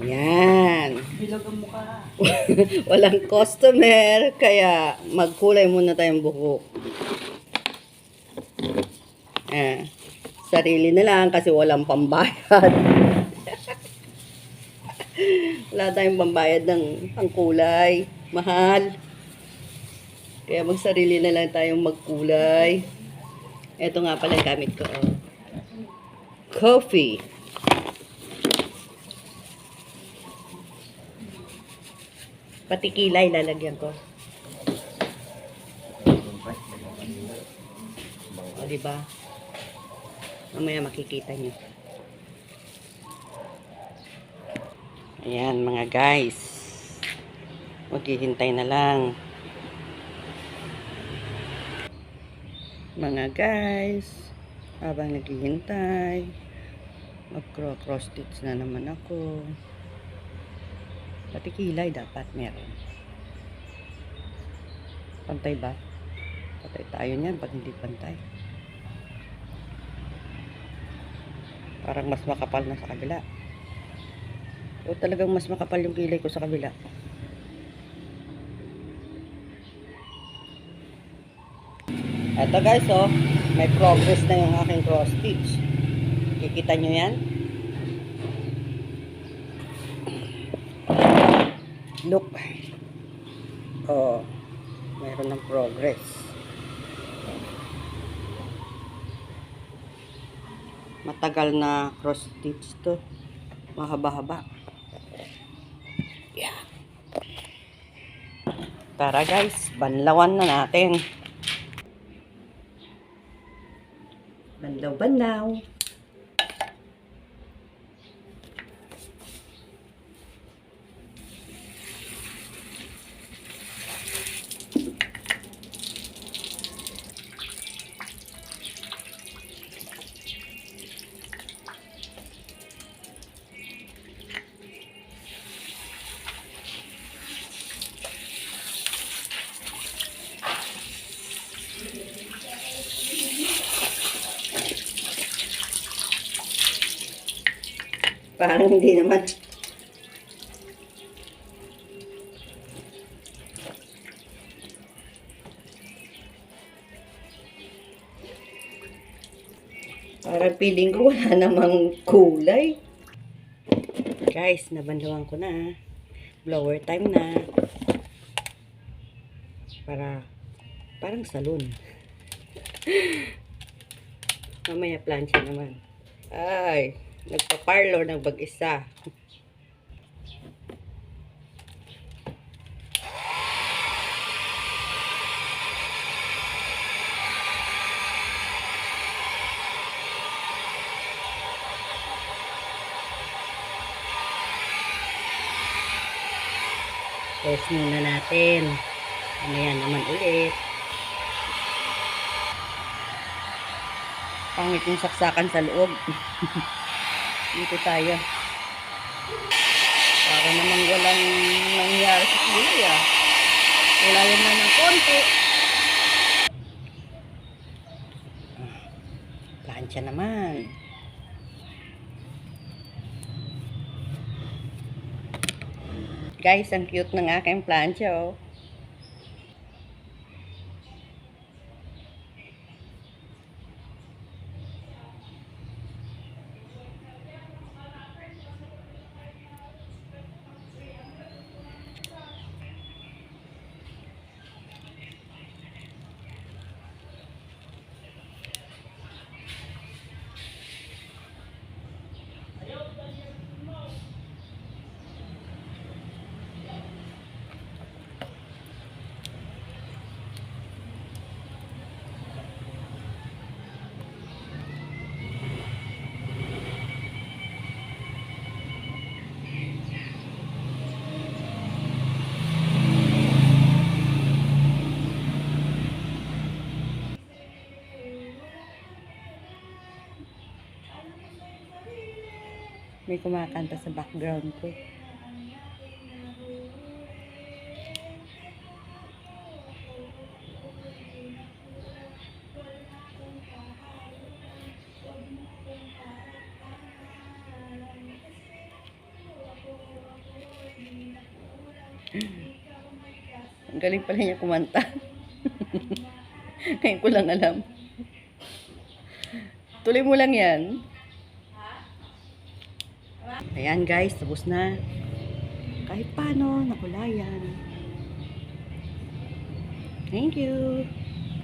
Yan. Bilog ang mukha. Walang customer, kaya magkulay muna tayong buhok. Eh, sarili na lang kasi walang pambayad. Wala tayong pambayad ng pangkulay. Mahal. Kaya magsarili na lang tayong magkulay. Ito nga pala gamit ko. oh. Coffee. Pati kilay lalagyan ko. O, di ba? Mamaya makikita nyo. Ayan, mga guys. Maghihintay na lang. Mga guys, habang naghihintay, mag-cross stitch na naman ako. Pati kilay dapat meron. Pantay ba? Patay tayo niyan pag hindi pantay. Parang mas makapal na sa kabila. O talagang mas makapal yung kilay ko sa kabila. Eto guys, oh, may progress na yung aking cross stitch. Kikita nyo yan? Look. Oh, mayroon ng progress. Matagal na cross stitch to. Mahaba-haba. Yeah. Tara guys, banlawan na natin. Banlaw-banlaw. Parang hindi naman. Parang feeling ko wala namang kulay. Guys, nabanlawan ko na. Blower time na. Para, parang salon. Mamaya plancha naman. Ay, nagpa-parlor ng bag-isa. Test muna natin. Mamaya naman ulit. Pangit yung saksakan sa loob. Dito tayo. Para naman walang nangyari sa kulay ah. Wala yun na ng konti. Ah, Plancha naman. Guys, ang cute ng aking plancha oh. May kumakanta sa background ko. Ang galing pala niya kumanta. Ngayon ko lang alam. Tuloy mo lang yan. Ayan guys, tapos na. Kahit paano, nakulayan. Thank you.